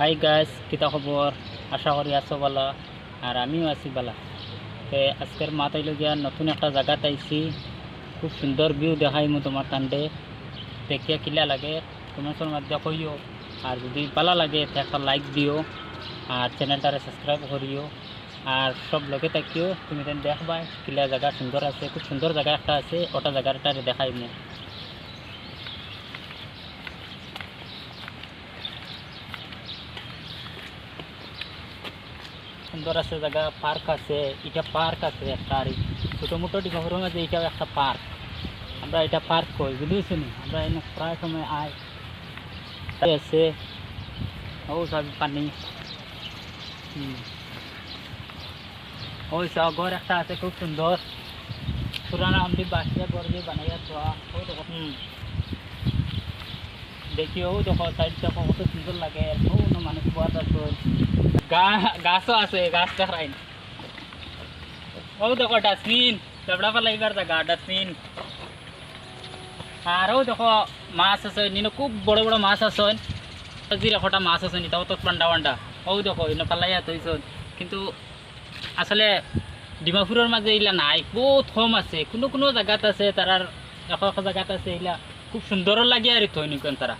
Hi guys কিতা খবর আশা করি আছো বালা আর আমিও আছি বালা তে আজকের মাথায় গিয়া নতুন একটা জায়গাতে আইছি খুব সুন্দর ভিউ দেখাই মো তোমার কাণ্ডে দেখিয়া কিলা লাগে কমেন্টসের মধ্যে কইও আর যদি ভালো লাগে একটা লাইক দিও আর চ্যানেলটারে সাবস্ক্রাইব করিও আর সব লোকে থাকিও তুমি দেখবা কিলা জায়গা সুন্দর আছে খুব সুন্দর জায়গা একটা আছে ওটা জায়গাটারে দেখাই মু সুন্দর আছে জায়গা পার্ক আছে, এটা পার্ক আছে একটা আর ছোটো মোটো ডিমাপুরের মাঝে এটাও একটা পার্ক আমরা এটা পার্ক কই, বুঝেছি নি? আমরা এনে প্রায় সময় আয়। এই আছে। ও, সব পানি। হুম। ওই সব ঘর একটা আছে, খুব সুন্দর। পুরানা আমদি বাসিয়া ঘর দিয়ে বানাইয়া থোয়া। ও, দেখো। হুম। দেখি, ও, দেখো সাইড দেখো, কত সুন্দর লাগে। ও গা গাছও আছে গাছ দেখাই ও দেখো ডাস্টবিন জবড়া ফেলাইবার জায়গা ডাস্টবিন আর ও দেখো, মাছ আছে, নিনো খুব বড় বড় মাছ আছে। জিরে খটা মাছ আছে নিতাও তো পান্ডা পান্ডা। ও দেখো ইনো ফেলাইয়া থইছ কিন্তু আসলে ডিমাপুরের মাঝে এইলা নাই, বহুত কম আছে। কোনো কোনো জায়গাত আছে তারার এশ এশ জায়গাত আছে, এইলা। খুব সুন্দরও লাগে আর থই তারা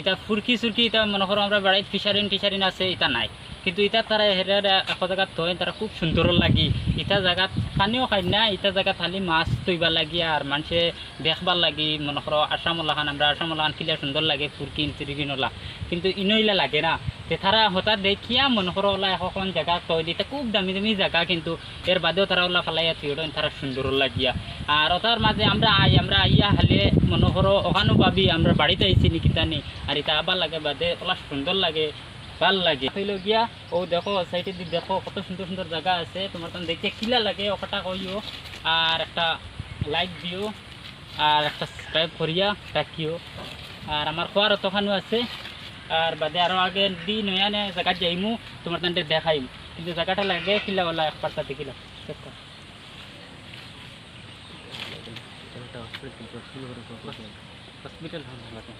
এটা ফুরকি চুরকি এটা মনে করো আমরা বাড়িত ফিশারিন টিশারিন আছে এটা নাই। কিন্তু ইটা তারা হেরে এশ জায়গাত থই তারা খুব সুন্দরও লাগি। ইটা জায়গাত পানীয় খাই না, ইটা জায়গাত খালি মাছ তৈবার লাগি আর মানুষে দেখবার লাগি, মনে করো আসামলাখান, আমরা আসামলাখান কিলা সুন্দর লাগে ফুরকিন ওলা। কিন্তু ইনইলা লাগে না। তে তারা হঠাৎ দেখিয়া মনে করো ওলা এখন জায়গা তৈ দিতে খুব দামি দামি জায়গা কিন্তু এর বাদেও তারা ওলা ফেলাইয়া থিওড়েন তারা সুন্দর লাগিয়া। আর ওটার মাঝে আমরা আই, আমরা আইয়া হালে মনে করো ওখানেও পাবি আমরা বাড়িতে আইছি নিকিতানি। আর এটা আবার লাগে বাদে, ওলা সুন্দর লাগে, ভালো লাগে। হইল গিয়া ও দেখো সাইডে দি দেখো, কত সুন্দর সুন্দর জায়গা আছে। তোমার তখন দেখতে কিলা লাগে ওটা কইও। আর একটা লাইক দিও, আর একটা সাবস্ক্রাইব করিয়া রাখিও আর আমার খোয়ার অতখানো আছে। আর বাদে আরও আগে দি নয়া নয়া জায়গা যাইমু, তোমার তান্তে দেখাইম। কিন্তু জায়গাটা লাগে, কিলা বলা এক পার্টা हॉस्पिटल हॉस्पिटल हॉस्पिटल